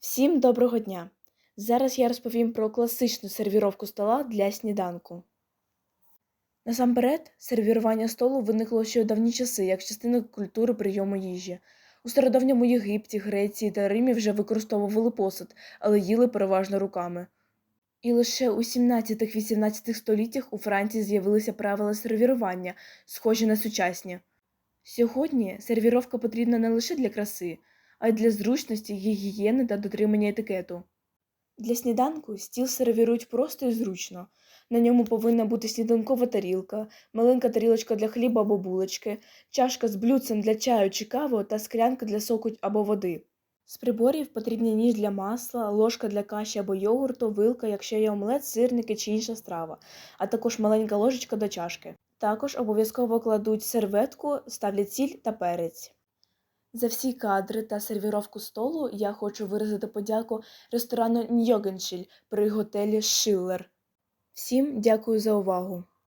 Всім доброго дня! Зараз я розповім про класичну сервіровку стола для сніданку. Насамперед, сервірування столу виникло ще у давні часи як частина культури прийому їжі. У стародавньому Єгипті, Греції та Римі вже використовували посуд, але їли переважно руками. І лише у 17-18 століттях у Франції з'явилися правила сервірування, схожі на сучасні. Сьогодні сервіровка потрібна не лише для краси, а й для зручності, гігієни та дотримання етикету. Для сніданку стіл сервірують просто і зручно. На ньому повинна бути сніданкова тарілка, маленька тарілочка для хліба або булочки, чашка з блюдцем для чаю чи кави та склянка для соку або води. З приборів потрібні ніж для масла, ложка для каші або йогурту, вилка, якщо є омлет, сирники чи інша страва, а також маленька ложечка до чашки. Також обов'язково кладуть серветку, ставлять сіль та перець. За всі кадри та сервіровку столу я хочу виразити подяку ресторану Ньогеншіль при готелі Шиллер. Всім дякую за увагу!